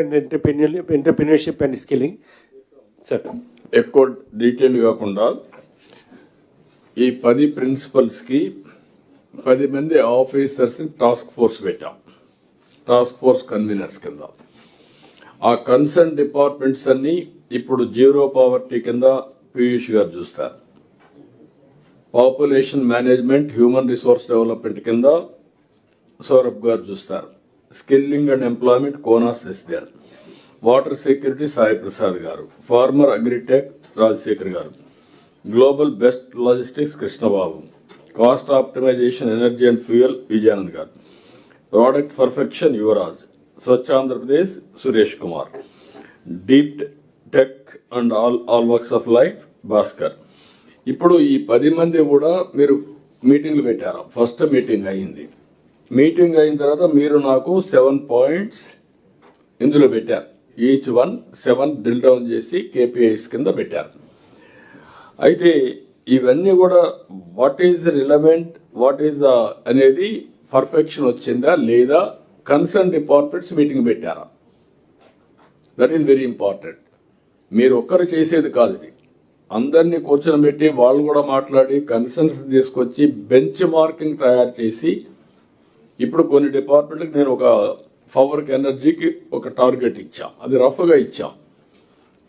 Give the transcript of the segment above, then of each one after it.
and entrepreneurial, entrepreneurship and ఎక్కువ detail కాకుండా ఈ పది ప్రిన్సిపల్స్కి పది మంది ఆఫీసర్స్ని టాస్క్ ఫోర్స్ పెట్టాం. టాస్క్ ఫోర్స్ కన్వీనర్స్ కింద. ఆ కన్సర్న్ డిపార్ట్మెంట్స్ అన్ని ఇప్పుడు జీరో పావర్టీ కింద పీయూష్ గారు చూస్తారు. Population management human resource development కింద సౌరభ్ గారు చూస్తారు. Skilling and employment Kona Sasidhar water security Sai Prasad గారు ఫార్మర్ అగ్రిటెక్ రాజశేఖర్ గారు. Global best logistics Krishnababu. Cost optimisation energy and fuel Vijayanand గారు. Product perfection Yuvraj. Swachh Andhra Pradesh Suresh Kumar. Deep tech and all all works of life Bhaskar. ఇప్పుడు ఈ పది మంది కూడా మీరు మీటింగ్లు పెట్టారు? ఫస్ట్ మీటింగ్ అయింది మీటింగ్ అయిన తర్వాత మీరు నాకు సెవెన్ పాయింట్స్ ఇందులో పెట్టారు. Each one seven drill down చేసి కేపీఐస్ కింద పెట్టారు. అయితే ఇవన్నీ కూడా what is relevant what is అనేది పర్ఫెక్షన్ వచ్చిందా లేదా కన్సర్న్ డిపార్ట్మెంట్స్ మీటింగ్ పెట్టారా? దట్ ఈస్ వెరీ ఇంపార్టెంట్ మీరు ఒక్కరు చేసేది కాదు ఇది. అందరినీ కూర్చొని పెట్టి వాళ్ళు కూడా మాట్లాడి కన్సర్న్స్ తీసుకొచ్చి బెంచ్ మార్కింగ్ తయారు చేసి ఇప్పుడు కొన్ని డిపార్ట్మెంట్కి నేను ఒక పవర్కి ఎనర్జీకి ఒక టార్గెట్ ఇచ్చాం. అది రఫ్గా ఇచ్చాం.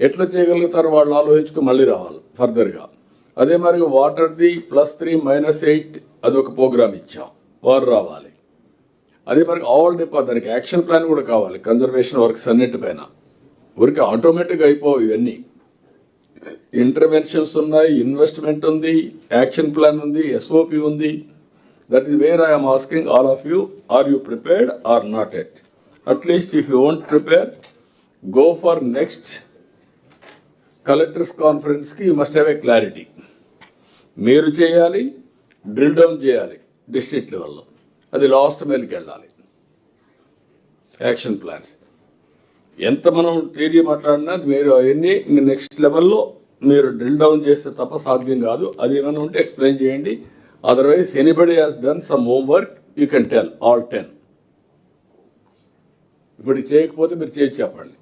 ఎట్లా చేయగలుగుతారు వాళ్ళు ఆలోచించుకు మళ్ళీ రావాలి ఫర్దర్గా అదే మరి వాటర్ది ప్లస్ త్రీ మైనస్ ఎయిట్ అది ఒక ప్రోగ్రామ్ ఇచ్చాం. వారు రావాలి. అదే మరి ఆల్ డిపార్ట్ దానికి యాక్షన్ ప్లాన్ కూడా కావాలి. కన్జర్వేషన్ వర్క్స్ అన్నిటిపైన. ఊరికి ఆటోమేటిక్గా అయిపోవు ఇవన్నీ. ఇంటర్వెన్షన్స్ ఉన్నాయి ఇన్వెస్ట్మెంట్ ఉంది యాక్షన్ ప్లాన్ ఉంది ఎస్ఓపి ఉంది. That is where I'm asking all of you are you prepared or not at at least if you won't prepare go for next collectors కాన్ఫరెన్స్కి you must have a clarity మీరు చేయాలి drill down చేయాలి district లెవెల్లో అది last మెయిల్కి వెళ్ళాలి. Action plans ఎంత మనం theory మాట్లాడినా మీరు అవన్నీ నెక్స్ట్ లెవెల్లో మీరు డ్రిల్ డౌన్ చేస్తే తప్ప సాధ్యం కాదు. అది ఏమైనా ఉంటే ఎక్స్ప్లెయిన్ చేయండి. Anybody has done some homework you can tell all ten ఇప్పుడు ఇది చేయకపోతే మీరు చేసి చెప్పండి.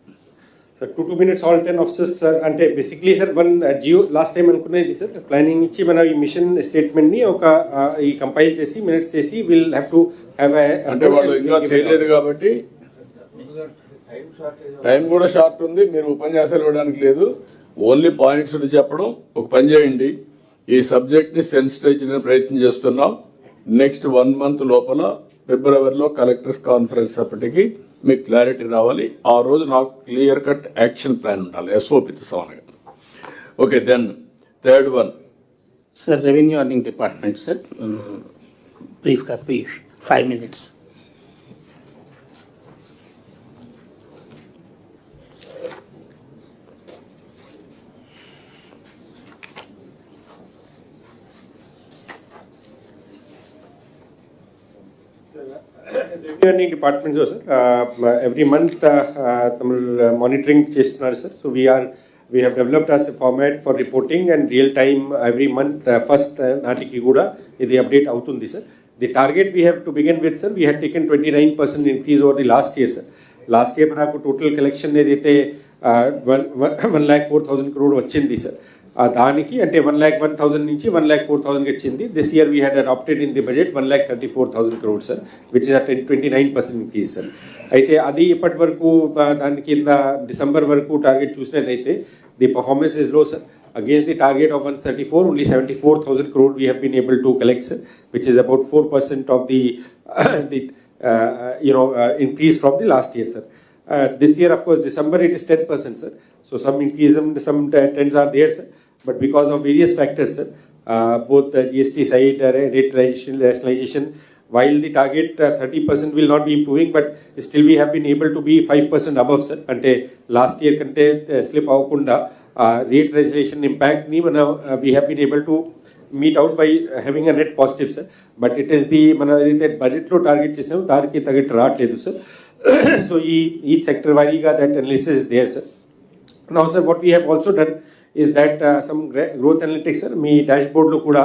Sir, two two minutes all ten officers, sir, అంటే basically sir one Jio last time అనుకునేది సార్ ప్లానింగ్ ఇచ్చి మన ఈ మిషన్ స్టేట్మెంట్ని ఒక ఈ కంపైల్ చేసి మినిట్స్ చేసి విల్ హ్యావ్ టు హ్యావ్ అంటే వాళ్ళు ఇంకా చేయలేదు కాబట్టి టైం కూడా షార్ట్ ఉంది మీరు ఉపన్యాసాలు ఇవ్వడానికి లేదు. ఓన్లీ పాయింట్స్ చెప్పడం ఒక పని చేయండి. ఈ సబ్జెక్ట్ని సెన్సిటైజ్ చేయడానికి ప్రయత్నం చేస్తున్నాం. నెక్స్ట్ వన్ మంత్ లోపల ఫిబ్రవరిలో కలెక్టర్స్ కాన్ఫరెన్స్ అప్పటికి మీకు క్లారిటీ రావాలి. ఆ రోజు నాకు క్లియర్ కట్ యాక్షన్ ప్లాన్ ఉండాలి ఎస్ఓపితో సమానంగా. Okay then third one. Sir revenue earning department sir. బ్రీఫ్గా brief five minutes. Five department sir every month monitoring చేస్తున్నారు sir so we're we have developed as format for reporting and real time every month first నాటికి కూడా ఇది update అవుతుంది sir the target we have to begin with sir we have taken twenty nine percent increase over the last year sir last year నాకు total collection ఏదైతే one one lakh four thousand crore వచ్చింది sir దానికి అంటే one lakh one thousand నుంచి one lakh four థౌసండ్కి వచ్చింది this year we had adapted in the budget one lakh thirty four thousand crore sir which is ten twenty nine percent increase sir అయితే అది ఇప్పటి వరకు ఆ, దాని కింద డిసెంబర్ వరకు టార్గెట్ చూసినట్లయితే the performance ఇస్లో sir against the target of 134 only 74000 crore we have been able to collect sir, which is about 4% of the the uh, you know uh, increase from the last year sir uh, this year of course december it is 10% sir so some increase and some trends are there sir but because of various factors sir uh, both the gst side uh, rate rationalization, rationalization while the target uh, 30% will not be improving but still we have been able to be 5% above sir అంటే uh, year కంటే uh, అవ్వకుండా rate resolution ఇంపాక్ట్ని మనం we have been able to meet out by having a net positive sir but it is the మనం ఏదైతే బడ్జెట్లో target చేసామో దానికి తగ్గట్టు రావట్లేదు సార్ సో ఈ ఈ సెక్టర్ వారీగా that analysis there sir now sir what we have also done is that some growth analytics sir మీ డాష్ బోర్డ్లో కూడా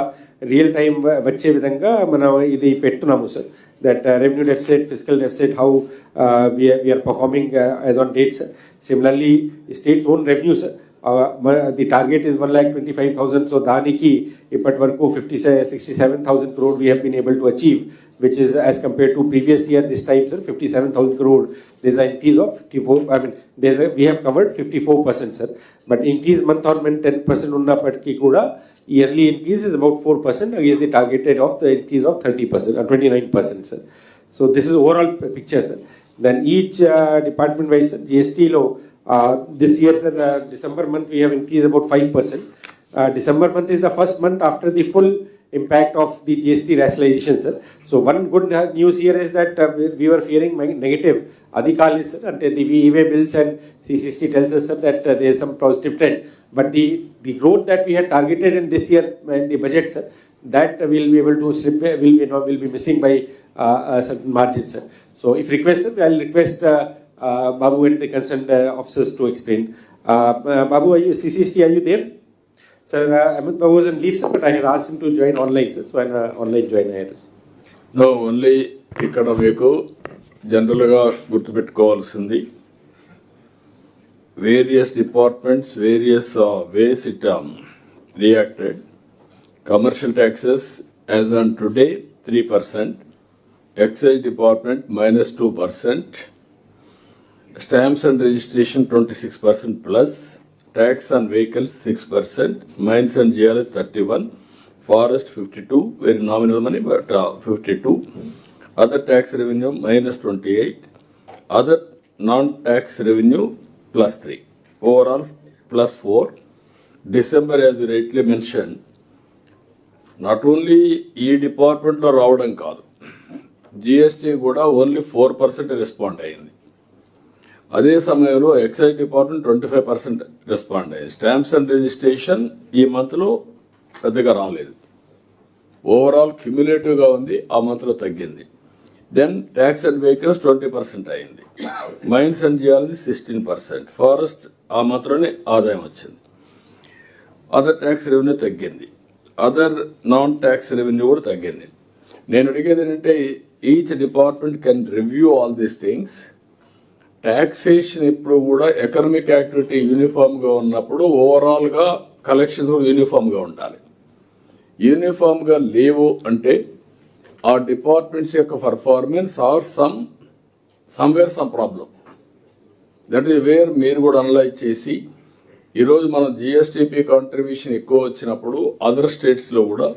రియల్ టైం వచ్చే విధంగా మనం ఇది పెట్టున్నాము sir that uh, revenue deficit, fiscal deficit, how uh, we, are, we are performing uh, as on dates. Similarly, state's own revenues, uh, ma- Uh, uh, the target is 1,25,000. So Dhaniki, Ipatvarku 67,000 crore we have been able to achieve, which is as compared to previous year, this time, sir, 57,000 crore. There's an increase of 54, I mean, there's a, we have covered 54%, sir. But increase month on month 10% on Patki Kuda, yearly increase is about 4% against the targeted of the increase of 30% or 29%, sir. So this is overall picture, sir. Then each uh, department wise, GST law, uh, this year, sir, uh, December month, we have increased about 5%. Uh, December month is the first month after the full impact of the GST rationalization, sir. So one good news here is that uh, we- we were fearing negative. Adhikali, sir, and the e-way bills and C60 tells us, sir, that uh, there is some positive trend. But the, the growth that we had targeted in this year, uh, in the budget, sir, that we'll be able to slip, will be, will be missing by uh, a certain margin, sir. So if requested, I'll request uh, Babu and the concerned uh, officers to explain. Uh, uh, Babu, are you, CCST, are you there? Sir, uh, Amit Babu was on leave, sir, but I had asked him to join online, sir, so I'm uh, online join. here, sir. No only ఇక్కడ మీకు జనరల్గా గుర్తుపెట్టుకోవాల్సింది various departments various ways it reacted commercial taxes as on today three percent excise department minus two percent stamps and registration twenty six percent plus tax on vehicles six percent mines and GRS thirty one forest fifty two very nominal money but fifty two other tax revenue minus twenty eight other non tax revenue plus three overall plus four December as rightly mention not only ఈ డిపార్ట్మెంట్లో రావడం కాదు GST కూడా only four percent respond అయింది. అదే సమయంలో excise department twenty five percent respond అయ్యింది stamps and registration ఈ మంత్లో పెద్దగా రాలేదు. ఓవరాల్ క్యుములేటివ్గా ఉంది ఆ మంత్లో తగ్గింది. Then tax and vehicles twenty percent అయింది. Mines and geology sixteen percent. Forest ఆ మాత్రమే ఆదాయం వచ్చింది. అదర్ ట్యాక్స్ రెవెన్యూ తగ్గింది. అదర్ నాన్ ట్యాక్స్ రెవెన్యూ కూడా తగ్గింది. నేను అడిగేది ఏంటంటే each department can review all these things taxation ఎప్పుడు కూడా ఎకనామిక్ యాక్టివిటీ యూనిఫామ్గా ఉన్నప్పుడు ఓవరాల్గా కలెక్షన్స్ కూడా యూనిఫామ్గా ఉండాలి. యూనిఫామ్గా లేవు అంటే ఆ డిపార్ట్మెంట్స్ యొక్క performance are some somewhere some problem that is where మీరు కూడా అనలైజ్ చేసి ఈరోజు మన జిఎస్టిపి కాంట్రిబ్యూషన్ ఎక్కువ వచ్చినప్పుడు అదర్ స్టేట్స్లో కూడా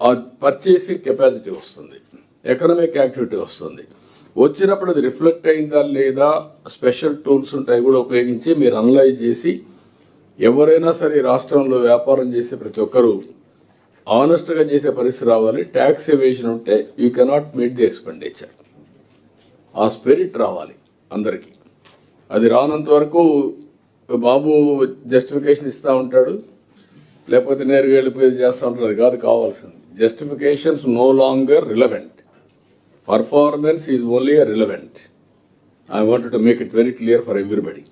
ఆ పర్చేసింగ్ కెపాసిటీ వస్తుంది. ఎకనామిక్ యాక్టివిటీ వస్తుంది. వచ్చినప్పుడు అది రిఫ్లెక్ట్ అయిందా లేదా స్పెషల్ టూల్స్ ఉంటాయి కూడా ఉపయోగించి మీరు అనలైజ్ చేసి ఎవరైనా సరే రాష్ట్రంలో వ్యాపారం చేసే ప్రతి ఒక్కరూ ఆనెస్ట్గా చేసే పరిస్థితి రావాలి. ట్యాక్స్ ఎవేషన్ ఉంటే you cannot meet the expenditure. ఆ స్పిరిట్ రావాలి అందరికీ. అది రానంత వరకు బాబు జస్టిఫికేషన్ ఇస్తూ ఉంటాడు. లేకపోతే నేరుగా వెళ్ళిపోయి చేస్తూ ఉంటాడు. అది కాదు కావాల్సింది. Justifications no longer relevant performance is only relevant I want to make it very clear for everybody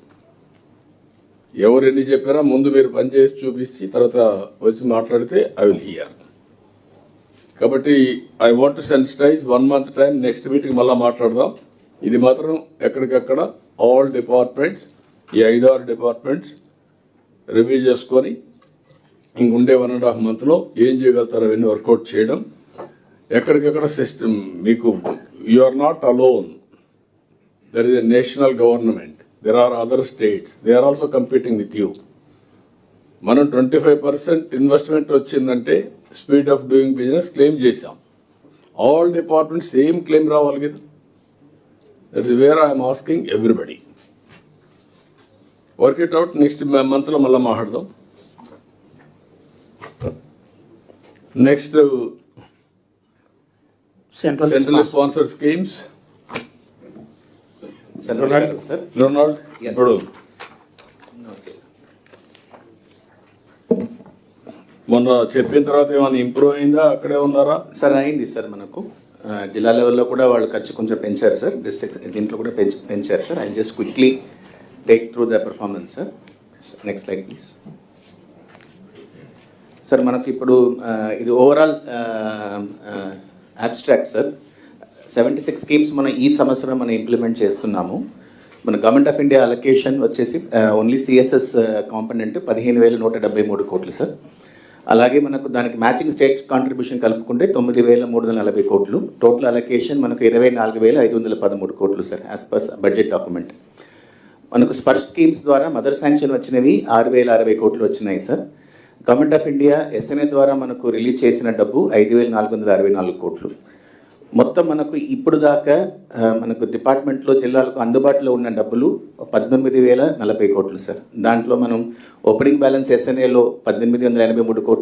ఎవరు ఎన్ని చెప్పినా ముందు మీరు పనిచేసి చూపించి తర్వాత వచ్చి మాట్లాడితే ఐ విల్ హియర్ కాబట్టి I want to sensitise one month time next meeting మళ్ళీ మాట్లాడదాం. ఇది మాత్రం ఎక్కడికక్కడ ఆల్ డిపార్ట్మెంట్స్ ఈ ఐదారు డిపార్ట్మెంట్స్ రివ్యూ చేసుకొని ఇంకుండే వన్ అండ్ హాఫ్ మంత్లో ఏం చేయగలుగుతారో అవన్నీ వర్కౌట్ చేయడం. ఎక్కడికెక్కడ సిస్టమ్ మీకు you are not alone there is a national government there are other states they are also competing with you మనం ట్వంటీ ఫైవ్ పర్సెంట్ ఇన్వెస్ట్మెంట్ వచ్చిందంటే speed of doing business claim చేశాం. ఆల్ డిపార్ట్మెంట్ సేమ్ క్లెయిమ్ రావాలి కదా. That is where I'm asking everybody work it out next మంత్లో మళ్ళీ మాట్లాడదాం. Next Central central sponsor. Sponsor schemes. Ronald Yes. ఇప్పుడు No, sir. మొన్న చెప్పిన తర్వాత ఏమైనా ఇంప్రూవ్ అయిందా? అక్కడే ఉన్నారా? సార్ అయింది సార్ మనకు. జిల్లా లెవెల్లో కూడా వాళ్ళు ఖర్చు కొంచెం పెంచారు సార్. డిస్ట్రిక్ట్ దీంట్లో కూడా పెంచ్ పెంచారు sir. I just quickly take through the performance sir next slide please sir మనకి ఇప్పుడు ఇది overall abstract sir seventy six schemes మనం ఈ సంవత్సరం మనం ఇంప్లిమెంట్ చేస్తున్నాము. మన గవర్నమెంట్ ఆఫ్ ఇండియా అలొకేషన్ వచ్చేసి ఓన్లీ సిఎస్ఎస్ కాంపనెంట్ పదిహేను వేల నూట డెబ్బై మూడు కోట్లు సార్ అలాగే మనకు దానికి మ్యాచింగ్ స్టేట్ కాంట్రిబ్యూషన్ కలుపుకుంటే తొమ్మిది వేల మూడు వందల నలభై కోట్లు. టోటల్ అలొకేషన్ మనకు ఇరవై నాలుగు వేల ఐదు వందల పదమూడు కోట్లు sir as per budget document మనకు స్పర్శ్ స్కీమ్స్ ద్వారా మదర్ శాంక్షన్ వచ్చినవి ఆరు వేల అరవై కోట్లు వచ్చినాయి sir government of India SNA ద్వారా మనకు రిలీజ్ చేసిన డబ్బు ఐదు వేల నాలుగు వందల అరవై నాలుగు కోట్లు. మొత్తం మనకు ఇప్పుడు దాకా మనకు డిపార్ట్మెంట్లో జిల్లాలకు అందుబాటులో ఉన్న డబ్బులు పద్దెనిమిది వేల నలభై కోట్లు సార్. దాంట్లో మనం ఓపెనింగ్ బ్యాలెన్స్ ఎస్ఎన్ఏలో పద్దెనిమిది వందల ఎనభై మూడు కోట్లు